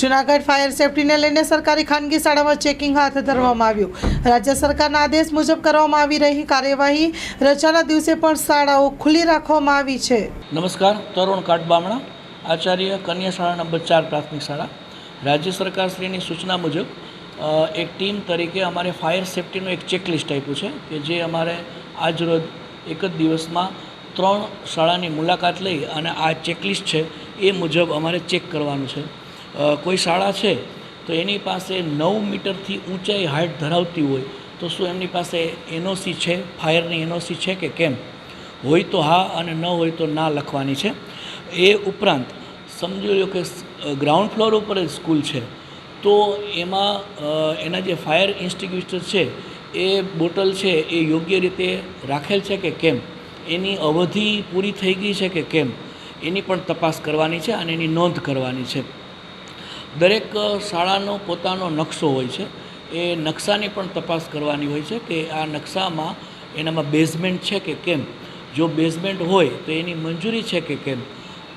Junagadh fire સેફટીને લઈને સરકારી ખાનગી શાળામાં ચેકિંગ હાથ ધરવામાં આવ્યું. રાજ્ય સરકારના આદેશ મુજબ કરવામાં આવી રહી કાર્યવાહી રજાના દિવસે પણ શાળાઓ ખુલ્લી રાખવામાં આવી છે. નમસ્કાર, તરુણ કાટબામણા, આચાર્ય કન્યા શાળા નંબર ચાર પ્રાથમિક શાળા. રાજ્ય સરકારશ્રીની સૂચના મુજબ એક ટીમ તરીકે અમારે ફાયર સેફટીનું એક ચેકલિસ્ટ આપ્યું છે કે જે અમારે આજ રોજ એક જ દિવસમાં ત્રણ શાળાની મુલાકાત લઈ અને આ ચેકલિસ્ટ છે એ મુજબ અમારે ચેક કરવાનું છે. કોઈ શાળા છે, તો એની પાસે નવ મીટરથી ઊંચાઈ હાઇટ ધરાવતી હોય, તો શું એમની પાસે એનઓસી છે, ફાયરની એનઓસી છે કે કેમ? હોય તો હા અને ન હોય તો ના લખવાની છે. એ ઉપરાંત, સમજી લો કે ગ્રાઉન્ડ ફ્લોર ઉપર જ સ્કૂલ છે, તો એમાં એના જે ફાયર ઇન્સ્ટિગ્યુટર છે, એ બોટલ છે, એ યોગ્ય રીતે રાખેલ છે કે કેમ? એની અવધિ પૂરી થઈ ગઈ છે કે કેમ? એની પણ તપાસ કરવાની છે અને એની નોંધ કરવાની છે. દરેક શાળાનો પોતાનો નકશો હોય છે. એ નકશાની પણ તપાસ કરવાની હોય છે કે આ નકશામાં એનામાં બેઝમેન્ટ છે કે કેમ? જો બેઝમેન્ટ હોય તો એની મંજૂરી છે કે કેમ?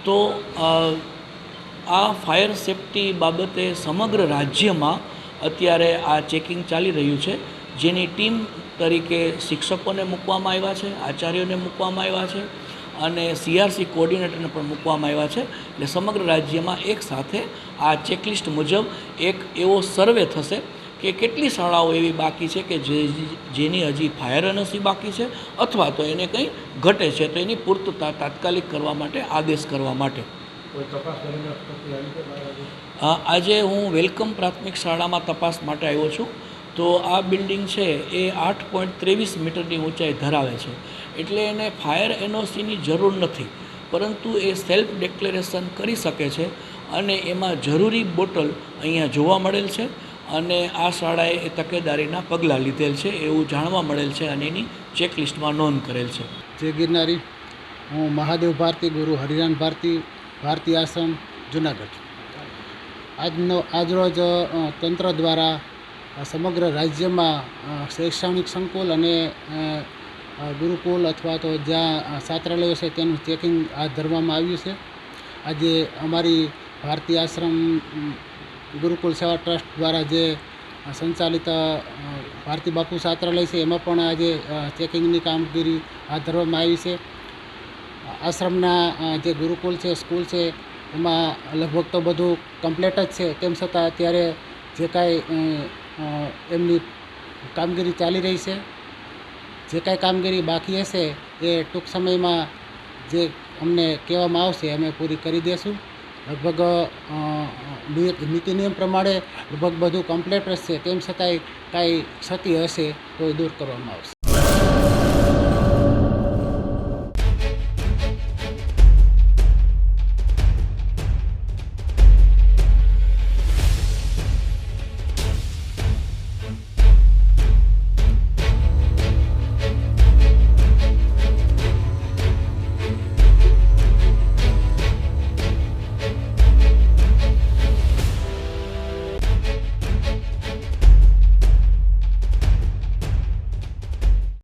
તો આ ફાયર સેફટી બાબતે સમગ્ર રાજ્યમાં અત્યારે આ ચેકિંગ ચાલી રહ્યું છે. જેની ટીમ તરીકે શિક્ષકોને મૂકવામાં આવ્યા છે, આચાર્યોને મૂકવામાં આવ્યા છે અને સીઆરસી કોઓર્ડિનેટરને પણ મૂકવામાં આવ્યા છે. એટલે સમગ્ર રાજ્યમાં એક સાથે આ ચેકલિસ્ટ મુજબ એક એવો સર્વે થશે કે કેટલી શાળાઓ એવી બાકી છે કે જે જેની હજી ફાયર એનઓસી બાકી છે અથવા તો એને કંઈ ઘટે છે તો એની પૂર્તતા તાત્કાલિક કરવા માટે આદેશ કરવા માટે. આજે હું વેલકમ પ્રાથમિક શાળામાં તપાસ માટે આવ્યો છું. તો આ બિલ્ડિંગ છે એ આઠ પોઈન્ટ ત્રેવીસ મીટરની ઊંચાઈ ધરાવે છે. એટલે એને ફાયર એનઓસીની જરૂર નથી. પરંતુ એ સેલ્ફ ડિક્લેરેશન કરી શકે છે અને એમાં જરૂરી બોટલ અહીંયા જોવા મળેલ છે અને આ શાળાએ એ તકેદારીના પગલાં લીધેલ છે એવું જાણવા મળેલ છે અને એની ચેકલિસ્ટમાં નોંધ કરેલ છે. જય ગિરનારી. હું મહાદેવ ભારતી, ગુરુ હરિરાન ભારતી ભારતી આશ્રમ, જુનાગઢ. આજનો, આજરોજ તંત્ર દ્વારા સમગ્ર રાજ્યમાં શૈક્ષણિક સંકુલ અને ગુરુકુલ અથવા તો જ્યાં છાત્રાલયો છે તેનું ચેકિંગ હાથ ધરવામાં આવ્યું છે. આજે અમારી ભારતીય આશ્રમ ગુરુકુલ સેવા ટ્રસ્ટ દ્વારા જે સંચાલિત ભારતી બાપુ છાત્રાલય છે, એમાં પણ આજે ચેકિંગની કામગીરી હાથ ધરવામાં આવી છે. આશ્રમના જે ગુરુકુલ છે, સ્કૂલ છે, એમાં લગભગ તો બધું કમ્પ્લેટ જ છે. તેમ છતાં અત્યારે જે કાંઈ એમની કામગીરી ચાલી રહી છે. જે કાંઈ કામગીરી બાકી હશે એ ટૂંક સમયમાં જે અમને કહેવામાં આવશે અમે પૂરી કરી દઈશું લગભગ નીતિ નિયમ પ્રમાણે લગભગ બધું કમ્પ્લેટ હશે તેમ છતાંય કાંઈ ક્ષતિ હશે તો એ દૂર કરવામાં આવશે.